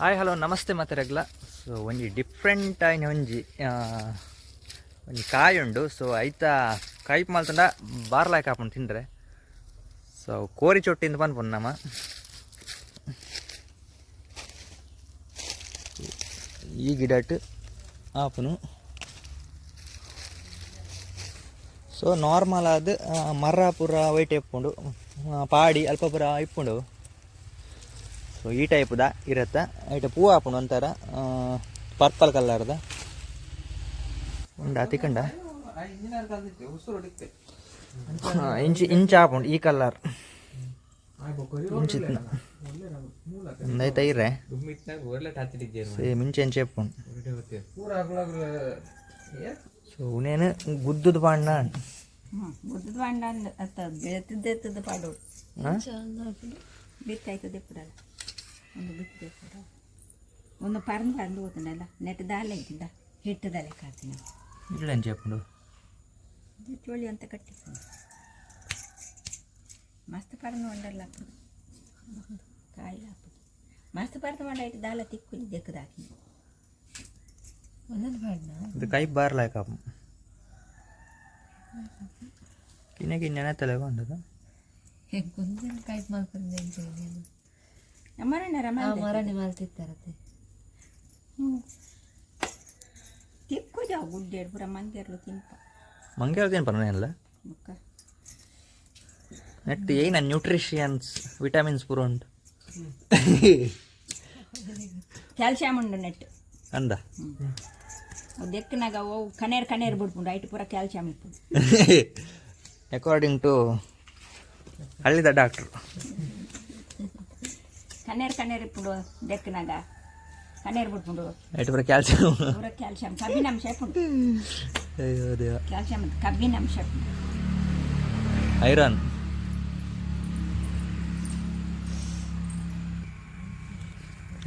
Hi hello ನಮಸ್ತೆ ಮತ್ತೆ ರಗ್ಲ so ಒಂಜಿ ಡಿಫ್ರೆಂಟ್ ಆಯ್ನ ಒಂಜಿ ಒಂಜಿ ಕಾಯಿ ಉಂಡು. ಸೊ ಐತ ಕಾಯಿ ಮಲ್ತಂಡ ಬಾರ್ಲಾಯ್ ಕಾಪುಂಡು ತಿಂದ್ರೆ. ಸೊ ಕೋರಿ ಚೊಟ್ಟಿಂದ ಬಂದ್ಪುನ್ ನಮ್ಮ ಈ ಗಿಡಟ್ಟು ಆಪನು ಸೊ ನಾರ್ಮಲ್ ಆದ ಮರ ಪೂರ ವೈಟ್ ಇಪ್ಪುಂಡು ಪಾಡಿ ಅಲ್ಪ ಪುರ ಇಪ್ಪುಂಡು ಸೊ ಈ ಟೈಪ್ ದ ಇರುತ್ತೆ. ಐಟ ಪೂ ಹಾಕೊಂಡು ಒಂಥರ ಪರ್ಪಲ್ ಕಲರ್ದ ಉಂಡ ತಿಕ್ಕಂಡ? ಇಂಚ್ ಇಂಚ್ ಹಾಕೊಂಡು ಈ ಕಲರ್ ಒಂದೈತ ಇರ್ರೆ. ಸೇಮ್ ಇಂಚೆ ಇಂಚೆ ಹಾಕೊಂಡು ಸೊ ಉನೇನು ಗುದ್ದದ ಗುದ್ದದ ಬಾಂಡ ಪಾಡೋಡು ಬಿತ್ತಾಯ್ತದೆ ಪುಡಲ್ಲ ಒಂದು ಬಿತ್ತದೆ ಪುಡ ಒಂದು ಪರಂದು ಪರಂದು ಹೋಗ್ತಾನಲ್ಲ ನೆಟ್ ದಾಲೆ ಇದ್ದಿದ್ದ ಹಿಟ್ಟದಲ್ಲೇ ಕಾತೀನಿ ಇಲ್ಲ ಇಂಚೆ ಹಾಪುಂಡು ಚೋಳಿ ಅಂತ ಕಟ್ಟಿಕೊಂಡು ಮಸ್ತ್ ಪರಂದು ಒಂಡಲ್ಲ ಹಾಪುದು ಕಾಯಿ ಹಾಪುದು ಮಸ್ತ್ ಪರಂದು ಮಂಡ ಇಟ್ಟು ದಾಲ ತಿಕ್ಕುಲಿ ದೆಕ್ಕದ ಹಾಕಿ ಒಂದೊಂದು ಬಾಡ್ನ ಇದು ಕೈ ಬಾರ್ಲಾಯ್ಕ ಹಾಪು ಕಿನ್ನ ಕಿನ್ನ ತಲೆ ಬಂದದ ಗೊಂದಲ ಕಾಯಿ ಮಾಡ್ಕೊಂಡು ಮರಣ್ಣ ರಮ ಮರಣಿ ಮಾಡ್ತಿರ್ತಾರತ್ತೆ ತಿಕ್ಕು ಜಾವು ಗುಡ್ಡೇಡು ಪುರ ಮಂಗೆರ್ಲು ತಿನ್ಪ ಮಂಗೆ ಹೇಳ್ತೀನಿ ಪರವಾಗಿಲ್ಲ ಮುಕ್ಕ. ನೆಟ್ ಏನ ನ್ಯೂಟ್ರಿಷಿಯನ್ಸ್ ವಿಟಮಿನ್ಸ್ ಪೂರ ಉಂಟು. ಕ್ಯಾಲ್ಸಿಯಂ ಉಂಡು ನೆಟ್. ಅಂದ? ದೆಕ್ಕನಾಗ ಓ ಕನೇರ್ ಕನೇರ್ ಬಿಡ್ಪುಂಡು ಐಟ್ ಪೂರ ಕ್ಯಾಲ್ಸಿಯಂ ಇಪ್ಪುಂಡು ಅಕಾರ್ಡಿಂಗ್ ಟು ಹಳ್ಳಿದ ಡಾಕ್ಟ್ರು ಕನೇರ್ ಕನೇರ್ ಇಪ್ಪುಂಡು ದೆಕ್ಕನಾಗ ಕನೇರ್ ಬಿಡ್ಪುಂಡು ಐಟು ಬರ ಕ್ಯಾಲ್ಸಿಯಂ ಪೂರ ಕ್ಯಾಲ್ಸಿಯಂ ಕಬ್ಬಿನಾಂಶ ಇಪ್ಪುಂಡು ಅಯ್ಯೋ ದೇವ ಕ್ಯಾಲ್ಸಿಯಂ ಕಬ್ಬಿನಾಂಶ ಇಪ್ಪುಂಡು ಐರನ್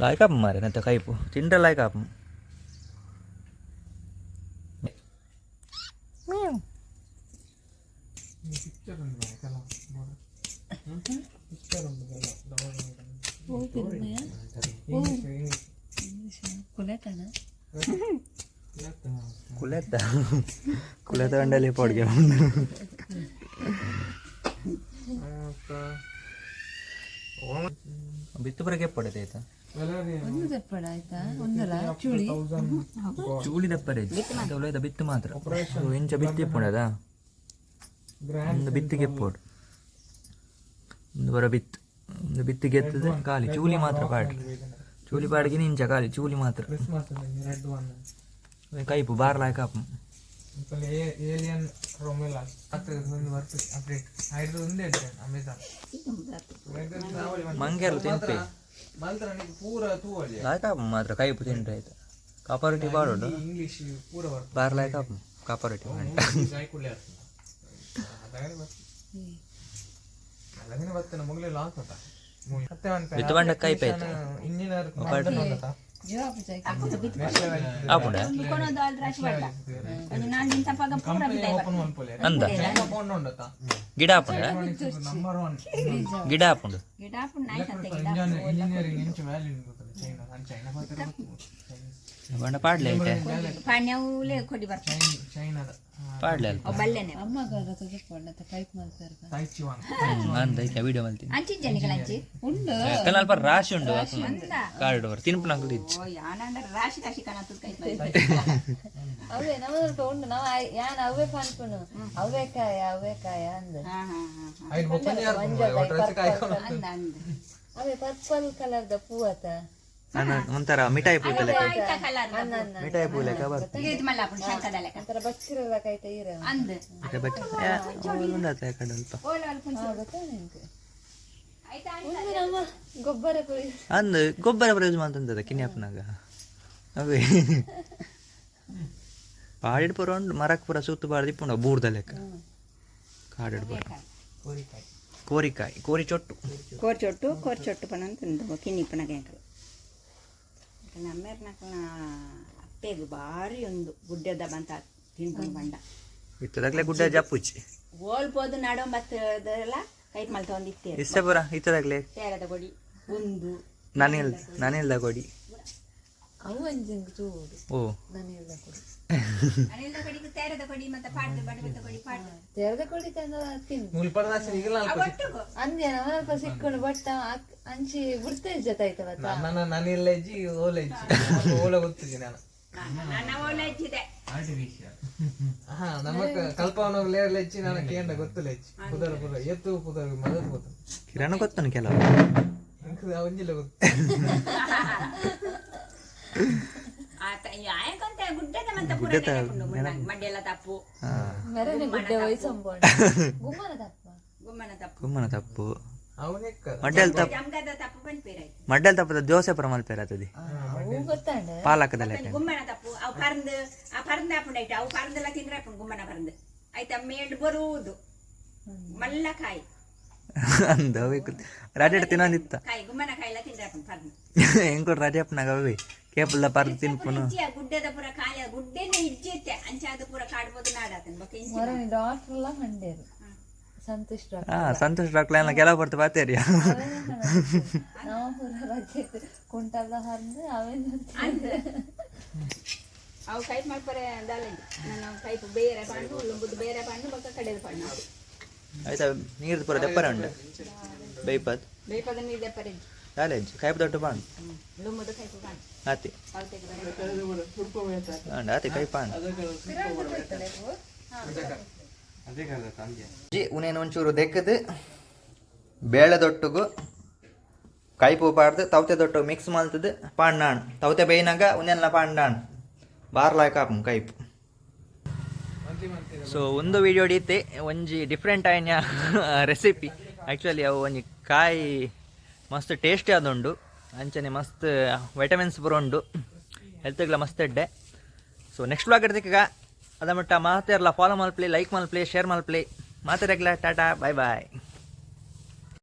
ಲಾಯ್ಕಪ್ಪ ಮಾರೆ ನತ್ತ ಕೈಪು ತಿಂಡ್ರೆ ಲಾಯ್ಕಪ್ಪ ಕುಲೆತನ? ಕುಲೆತ. ಕುಲೆತ ಗಂಡಲ್ಲಿ ಪೊಡ್ಗೆ ಬಿತ್ತು ಬರಗೆ ಪಡೆದ ಆಯ್ತಾ? ಒಂದು ದಪ್ಪಡ ಆಯ್ತಾ? ಒಂದಲ್ಲ? ಚೂಳಿ? ಚೂಳಿ ದಪ್ಪರೆ ಒಳ್ಳೆದ ಬಿತ್ತು ಮಾತ್ರ. ಇಂಚ ಬಿತ್ತಿ ಪುಣದ ಒಂದು ಬಿತ್ತಿಗೆ ಪೋಡು ಒಂದು ಬರ ಬಿತ್ತು. ಒಂದು ಬಿತ್ತಿಗೆ ಎತ್ತದೆ ಖಾಲಿ. ಚೂಲಿ ಮಾತ್ರ ಪಾಡಿ ಚೂಲಿ ಪಾಡಿಗೆ ಇಂಚ ಖಾಲಿ ಚೂಲಿ ಮಾತ್ರ. ಕೈಪು ಬಾರ್ಲಾಯ್ ಕಾಪು ಏಲಿಯನ್ ರೊಮೆಲಾ ಒಂದು ವರ್ಕ್ ಅಪ್ಡೇಟ್ ಹೈಡ್ರೋ ಒಂದೇ ಅಮೆಜಾನ್ ಮಂಗೆಲ್ಲ ತಿಂಪೆ ಮಾತ್ರ ಪೂರ ತೂವಳಿ. ಲಾಯ್ ಕಾಪು ಮಾತ್ರ ಕೈಪು ತಿಂಡ್ರೆ ಆಯ್ತು. ಕಾಪಾರಟಿ ಬಾಡೋಡು ಇಂಗ್ಲಿಷ್ ಪೂರ ವರ್ಕ್ ಬಾರ್ಲಾಯ್ ಕಾಪು ಕಾಪಾರಟಿ ಅದಗನೆ ಬರ್ತೇನೆ ಲಾಸ್ ಆತ ಮತ್ತೆ ಬಿತ್ತು ಬಂಡ ಕೈಪೆ ಆಯ್ತು ಇಂಜಿನಿಯರ್ ಜವಾಬ್ ಜಾಯ್ಕ ಆಪುಂಡ ಮುಕ್ಕೊನೋದು ಅಲ್ಲಿ ರಾಶಿ ಬಡ್ಡ ಒಂದು ನಾಲ್ಕು ನಿಮಿಷ ಪಾಗ ಪೂರ ಬಿದ್ದಾಯ್ ಓಪನ್ ಮಾಡ್ಕೊಳ್ಳಿ ಅಂದ ಫೋನ್ ಉಂಡತಾ ಗಿಡ ಗಿಡ ಗಿಡ ಹಾಪುಂಡು ಬಂಡ ಪಾಡ್ಲೆ ಐತೆ? ಪಾಣ್ಯವುಲೇ ಕೊಡಿ ಬರ್ತಾರೆ ಚೈನಾದ. ಪಾಡ್ಲೆ ಅಲ್ಪ. ಅವ್ ಬಲ್ಲೆನೆ. ಅಮ್ಮಗಾರ ತಗೊಂಡ ಕೈಪ್ ಮಾಡ್ತಾರೆ. ತೈಚಿವಾಂಗ್ ಹ್ಮ್, ಅಂದ ಐತೆ ವಿಡಿಯೋ ಮಲ್ತಿ ಅಂಚಿ ಜನಿಗಳ ಅಂಚಿ? ಉಂಡು. ರಾಶಿ ಉಂಡು ಕಾರ್ಡ್ ಬರ್ ತಿನ್ಪು ನಂಗೆ ರಾಶಿ ರಾಶಿ ಕಾಣತ್ತದ ಕೈ ಅವೇ ನಮ್ಮ ಉಂಡು. ನಾವು ಯಾನ್ ಅವೇ ಪಾನ್ಪುನು ಅವೇ ಕಾಯ ಅವೇ ಕಾಯ ಅಂದ. ಅವೇ ಪರ್ಪಲ್ ಕಲರ್ದ ಪೂವತ. ನಾನು ಒಂಥರ ಮಿಠಾಯಿ ಪೂ ಲೆಕ್ಕ ಮಿಠಾಯಿ ಪೂ ಲೆಕ್ಕ ಬರ್ತದೆ. ಗೊಬ್ಬರ ಅಂದ್ ಗೊಬ್ಬರ ಪ್ರಯೋಜನ ಮಾಡ್ತಂತದ ಕಿನ್ಯಾಪ್ನಾಗ? ಅವೇ ಪಾಡಿಡ್ ಪುರ ಉಂಡು ಮರಕ್ ಪುರ ಸುತ್ತು ಬಾರ್ದು ಇಪ್ಪುಂಡ ಬೂರ್ದ ಲೆಕ್ಕ. ಕಾಡಿಡ್ ಪುರ. ಕೋರಿಕಾಯಿ. ಕೋರಿ ಚೊಟ್ಟು. ಕೋರಿ ಚೊಟ್ಟು ಪಣ ಚೊಟ್ಟು ಪಣ ಗ್ಯಾಂಕಲು ನಮ್ಮೇರ್ ನಾಲ್ಕು ಅಪ್ಪೆದು ಭಾರಿ ಒಂದು ಗುಡ್ಡದ ಬಂತ ತಿನ್ಕೊಂಡು ಬಂಡ ಇತ್ತದಾಗ್ಲೇ ಗುಡ್ಡ ಜಪ್ಪುಚ್ಚಿ ಓಲ್ಪೋದು ನಡೊಂಬತ್ತದೆಲ್ಲ ಕೈಟ್ ಮಲ್ತ ಒಂದು ಇತ್ತೇರು ಇಷ್ಟ ಪುರ ಇತ್ತದಾಗ್ಲೇ? ತೇರದ ಕೊಡಿ ಒಂದು ನಾನಿಲ್ ನಾನಿಲ್ದ ಕೊಡಿ ಅವು ಅಂಜಂಗ್ ತೋಡು ಓ. ನನಗೆ ಕೊಡಿ. ಅನಿಲ್ದ ಕೊಡಿ ತೇರದ ಕೊಡಿ ಮತ್ತೆ ಪಾಡ್ದು ಬಡಬದ ಕೊಡಿ ಪಾಡ್ದು. ತೆರೆದ ಕೊಡಿ ತಂದ ತಿನ್ನು ಮುಲ್ಪಡ ಈಗ ಅಲ್ಪ ಒಟ್ಟಿಗೂ ಅಂದ್ಯ ನಮ್ಮಲ್ಪ ಸಿಕ್ಕೊಂಡು ಬಟ್ಟ ಅಂಚಿ ಬಿಡ್ತೇ ಜೊತಾಯ್ತವತ್ತ ನನ್ನ ನಾನಿಲ್ಲ ಇಜ್ಜಿ ಓಲ ಇಜ್ಜಿ ಓಲ ಗೊತ್ತಿದೆ ನಾನು. ನನ್ನ ಒಳ್ಳೆ ಹೆಚ್ಚಿದೆ ಹಾ ನಮಕ ಕಲ್ಪವನ ಲೇರ್ಲ ಹೆಚ್ಚಿ ನಾನು ಕೇಂದ್ರ ಗೊತ್ತಿಲ್ಲ ಹೆಚ್ಚಿ ಪುದರ್ ಪುರ ಎತ್ತು ಪುದರ್ ಮದರ್ ಪುದರ್. ಕಿರಣ ಗೊತ್ತಾನು ಕೆಲವು? ಇಂಕ ಒಂಜಿಲ್ಲ ಗೊತ್ತು? ಗುಮ್ಮನ ತಪ್ಪ. ಗುಮ್ಮನ ತಪ್ಪು. ಗುಮ್ಮನ ತಪ್ಪು. ಅವನೆಕ್ಕ ಮಡ್ಡೆಲ್ ತಪ್ಪು. ಮಡ್ಡೆಲ್ ತಪ್ಪದ ದೋಸೆ ಪ್ರಮಾಣ ಪೇರ್ ಗೊತ್ತಾಂಡೆ. ಪಾಲಕದಲ್ಲ ಗುಮ್ಮನ ತಪ್ಪು. ಅವು ಪರಂದು ಆ ಪರಂದ ಆಯ್ತು ಅವು ಪರಂದೆಲ್ಲ ತಿಂದ್ರೆ ಗುಮ್ಮನ ಪರಂದು. ಆಯ್ತಾ ಮೇಡ್ ಬರುವುದು. ಮಲ್ಲ ಕಾಯಿ. ಅಂದ ರಾಜ ತಿನ್ನೊಂದಿತ್ತ? ಹೆಂಗ್ ರಾಜಪ್ಪನಾಗ ಅವಿ? ಕೇಪುಲ್ಲ ಪರ್ದು ತಿನ್ಪುನು ಗುಡ್ಡೆದ ಪುರ ಕಾಯ ಗುಡ್ಡೆನ ಇಜ್ಜಿತ್ತೆ ಅಂಚಾದ ಪುರ ಕಾಡ್ಬೋದು ನಾಡಾತನ್ ಇಂಚಿ ಮರನಿ ಡಾಕ್ಟರ್ ಎಲ್ಲ ಕಂಡೇರು ಸಂತೋಷ್ ಡಾಕ್ಟರ್ ಹಾ ಸಂತೋಷ್ ಡಾಕ್ಟರ್ ಎಲ್ಲ ಕೆಲವು ಬರ್ತು ಬಾತೇರಿಯ ನಾವು ಪೂರ ರಜೆ ಕುಂಟಲ್ಲ ಹರಿದು ಅವೇನು ಅವು ಕೈಪ್ ಮಾಡ್ಪರೆ ದಾಲಿ ನಾನು ಕೈಪ್ ಬೇರೆ ಪಣ್ಣು ಉಳ್ಳುಂಬುದು ಬೇರೆ ಪಣ್ಣು ಮಕ್ಕ ಕಡೆದ ಪಣ್ಣು ಆಯ್ತಾ ನೀರ್ದು ಪೂರ ದೆಪ್ಪರ ಉಂಡು? ಬೈಪದ್ ಬೇಪದ ನೀರು ದೆಪ್ಪರೆ ಕಾಲೇಜ್ ಕೈಪ್ ದೊಡ್ಡ ಪಾಂಡ್ ಪಣ್ಣು ಆತಿ. ಅಂಡ ಆತಿ ಕೈ ಪಾಂಡ್ ಜಿ, ಉನೇನು ಒಂಚೂರು ದೆಕ್ಕದು ಬೇಳೆ ದೊಟ್ಟುಗು ಪೂ ಪಾಡ್ದು ತವತೆ ದೊಟ್ಟು ಮಿಕ್ಸ್ ಮಾಡ್ತದೆ ಪಾಂಡಾಣ್. ತವತೆ ಬೇಯ್ನಾಗ ಉನೆಲ್ಲ ಪಾಂಡಾಣ್. ಬಾರ್ಲಾಯ್ ಕಾಪು ಕೈಪು ಸೊ ಒಂದು ವಿಡಿಯೋ ಹಿಡಿಯುತ್ತೆ ಒಂಜಿ ಡಿಫ್ರೆಂಟ್ ಆಯ್ನ ರೆಸಿಪಿ ಆ್ಯಕ್ಚುಲಿ ಅವು ಒಂಜಿ ಕಾಯಿ ಮಸ್ತ್ ಟೇಸ್ಟಿ ಆದುಂಡು. ಅಂಚನೆ ಮಸ್ತ್ ವೈಟಮಿನ್ಸ್ ಬರೋಂಡು. ಹೆಲ್ತ್ಗಳ ಮಸ್ತ್ ಎಡ್ಡೆ. ಸೊ ನೆಕ್ಸ್ಟ್ ಬ್ಲಾಗ್ ಹಿಡ್ದೀಗ ಅದ ಮಟ್ಟ ಮಾತಾರಲ್ಲ ಫಾಲೋ ಮಲ್ಪ್ಲಿ ಲೈಕ್ ಮಲ್ಪ್ಲಿ ಶೇರ್ ಮಲ್ಪ್ಲಿ. ಮಾತಾಡಕ್ಲ ಟಾಟಾ ಬಾಯ್ ಬಾಯ್